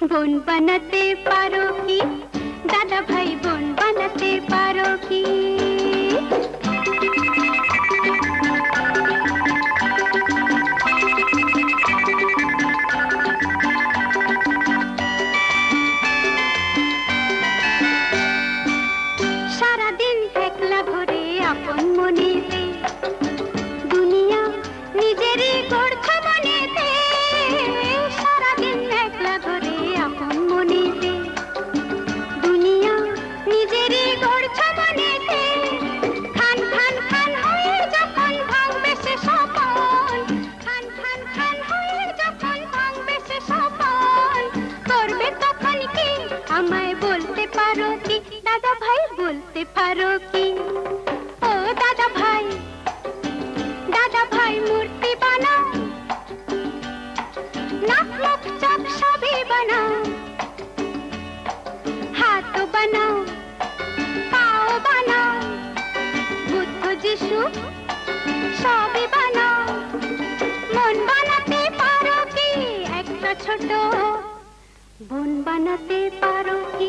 বোন বানাতে পারো কি দাদা ভাই বোন বলতে পারো কি? ও দাদা ভাই দাদা ভাই মূর্তি বানাও। নাক মুখ চোখ সবই বানাও। হাত বানাও, পাও বানাও। বুদ্ধ যিশু, সবই বানাও। মন বানাতে পারো কি? একটা ছোট বোন বানাতে পারো কি?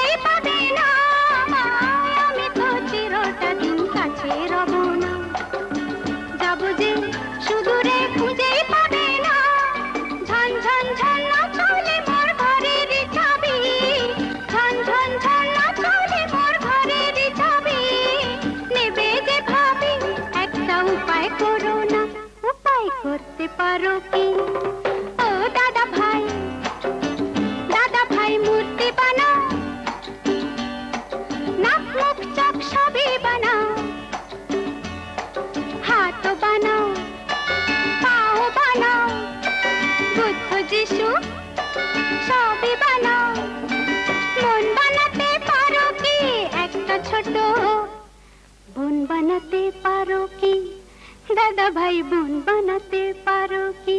পারো কি? ও দাদা ভাই দাদা ভাই মূর্তি বানাও নাক মুখ চোখ সবই বানাও হাত বানাও, পাও বানাও। বুদ্ধ যিশু, সবই বানাও। মন বানাতে পারো কি? একটা ছোট বোন বানাতে পারো কি? দাদা ভাই বোন বানাতে পারো কি